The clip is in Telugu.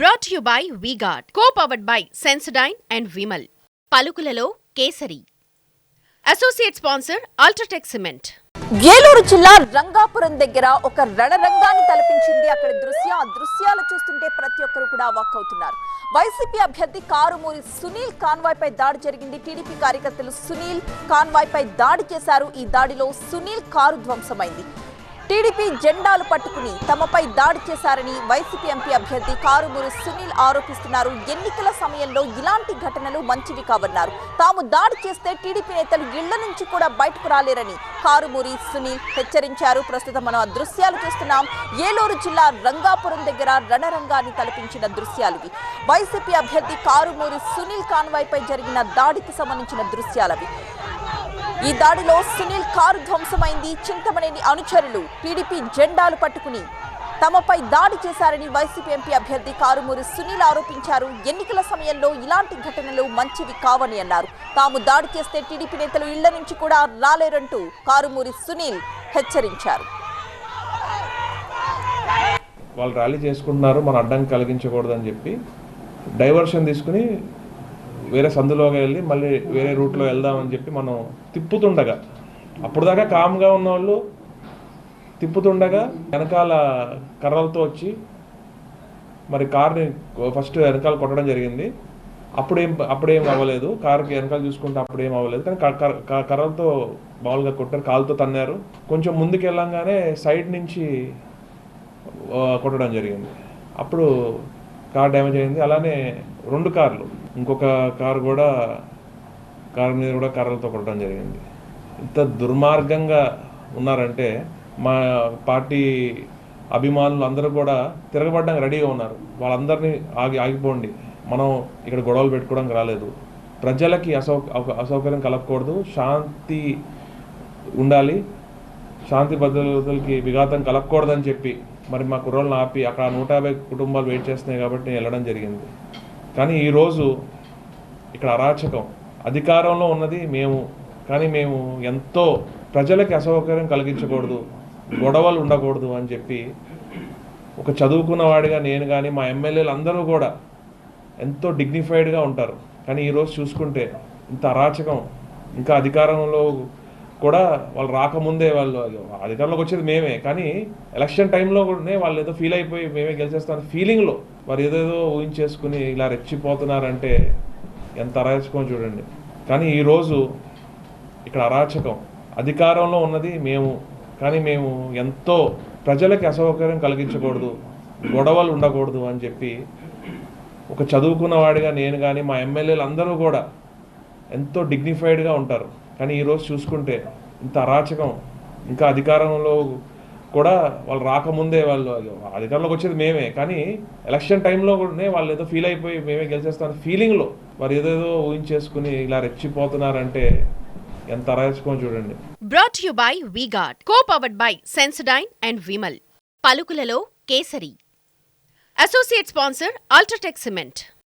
Brought you by V Guard co powered by Sensodyne and Vimal పలుకులలో Kesari. Associate sponsor UltraTech cement Eluru జిల్లా రంగాపురం దగ్గర ఒక రణరంగాన్ని తలపించింది అక్కడ దృశ్య దృశ్యాలు చూస్తుంటే ప్రతి ఒక్కరు కూడా వాక్ అవుతున్నారు. వైసీపీ అభ్యర్థి కారుమూరి సునీల్ కాన్వాయ్ పై దాడి జరిగింది. టీడీపీ కార్యకర్తలు సునీల్ కాన్వాయ్ పై దాడి చేశారు. ఈ దాడిలో సునీల్ కారు ధ్వంసమైంది. టీడీపీ జెండాలు పట్టుకుని తమపై దాడి చేశారని వైసీపీ ఎంపీ అభ్యర్థి కారుమూరి సునీల్ ఆరోపిస్తున్నారు. ఎన్నికల సమయంలో ఇలాంటి ఘటనలు మంచివి కావన్నారు. తాము దాడి చేస్తే టీడీపీ నేతలు ఇళ్ళ నుంచి కూడా బయటకు రాలేరని కారుమూరి సునీల్ హెచ్చరించారు. ప్రస్తుతం మనం ఆ దృశ్యాలు చూస్తున్నాం. ఏలూరు జిల్లా రంగాపురం దగ్గర రణరంగాన్ని తలపించిన దృశ్యాలు ఇవి. వైసీపీ అభ్యర్థి కారుమూరి సునీల్ కాన్వాయ్ పై జరిగిన దాడికి సంబంధించిన దృశ్యాలవి ఈ దాడిలో సునీల్ కారు ధ్వంసమైంది. చింతమనేని అనుచరులు టీడీపీ జెండాలు పట్టుకుని తమపై దాడి చేశారని వైసీపీ ఎంపీ అభ్యర్థి కారుమూరి సునీల్ ఆరోపించారు. ఎన్నికల సమయంలో ఇలాంటి ఘటనలు మంచివి కావని అన్నారు. తాము దాడి చేస్తే టీడీపీ నేతలు ఇళ్ళ నుంచి కూడా రాలేరంటూ కారుమూరి సునీల్ హెచ్చరించారు. వాళ్ళు ర్యాలీ చేసుకుంటున్నారు. మన అడ్డం కలిగించకూడదని చెప్పి డైవర్షన్ తీసుకుని వేరే సందులోకి వెళ్ళి మళ్ళీ వేరే రూట్లో వెళ్దామని చెప్పి మనం తిప్పుతుండగా అప్పుడు దాకా కామ్గా ఉన్న వాళ్ళు తిప్పుతుండగా వెనకాల కర్రలతో వచ్చి మరి కార్ని ఫస్ట్ వెనకాల కొట్టడం జరిగింది. అప్పుడేం అప్పుడేం అవ్వలేదు. కార్కి వెనకాల చూసుకుంటే అప్పుడేం అవ్వలేదు. కానీ క- కర్రలతో మామూలుగా కొట్టారు కాలుతో తన్నారు. కొంచెం ముందుకు వెళ్ళంగానే సైడ్ నుంచి కొట్టడం జరిగింది. అప్పుడు కార్ డ్యామేజ్ అయింది. అలానే రెండు కార్లు. ఇంకొక కారు కూడా కారు మీద కూడా కర్రలతో కొట్టడం జరిగింది. ఇంత దుర్మార్గంగా ఉన్నారంటే మా పార్టీ అభిమానులు అందరూ కూడా తిరగబడడానికి రెడీగా ఉన్నారు. వాళ్ళందరినీ ఆగి ఆగిపోండి. మనం ఇక్కడ గొడవలు పెట్టుకోవడానికి రాలేదు. ప్రజలకి అసౌ అసౌకర్యం కలగకూడదు. శాంతి ఉండాలి. శాంతి భద్రతలకి విఘాతం కలగకూడదని చెప్పి మరి మా కుర్రోళ్ళని ఆపి అక్కడ నూట యాభై కుటుంబాలు వెయిట్ చేస్తున్నాయి కాబట్టి నేను వెళ్ళడం జరిగింది. కానీ ఈరోజు ఇక్కడ అరాచకం. అధికారంలో ఉన్నది మేము. కానీ మేము ఎంతో ప్రజలకి అసౌకర్యం కలిగించకూడదు గొడవలు ఉండకూడదు అని చెప్పి ఒక చదువుకున్న వాడిగా నేను కానీ మా ఎమ్మెల్యేలు అందరూ కూడా ఎంతో డిగ్నిఫైడ్గా ఉంటారు. కానీ ఈరోజు చూసుకుంటే ఇంత అరాచకం. ఇంకా అధికారంలో కూడా వాళ్ళు రాకముందే వాళ్ళు అధికారంలోకి వచ్చేది మేమే. కానీ ఎలక్షన్ టైంలో కూడా వాళ్ళు ఏదో ఫీల్ అయిపోయి మేమే గెలిచేస్తాను ఫీలింగ్లో వారు ఏదేదో ఊహించేసుకుని ఇలా రెచ్చిపోతున్నారంటే ఎంత అరాచకం చూడండి. కానీ ఈరోజు ఇక్కడ అరాచకం. అధికారంలో ఉన్నది మేము. కానీ మేము ఎంతో ప్రజలకి అసౌకర్యం కలిగించకూడదు గొడవలు ఉండకూడదు అని చెప్పి ఒక చదువుకున్న వాడిగా నేను కానీ మా ఎమ్మెల్యేలు అందరూ కూడా ఎంతో డిగ్నిఫైడ్గా ఉంటారు. కానీ ఈరోజు చూసుకుంటే ఇంత అరాచకం ఇంకా అధికారంలో కూడా వాళ్ళు రాకముందే వాళ్ళు అధికారంలోకి వచ్చేది మేమే. కానీ ఎలక్షన్ టైంలో కూడా వాళ్ళు ఏదో ఫీల్ అయిపోయి మేమే గెలిచేస్తాం ఫీలింగ్లో వారు ఏదేదో ఊహించేసుకుని ఇలా రెచ్చిపోతున్నారంటే ఎంత అరాచకం చూడండి. Brought you by V Guard co powered by Sensodyne and Vimal పలుకులలో Kesari. Associate sponsor UltraTech cement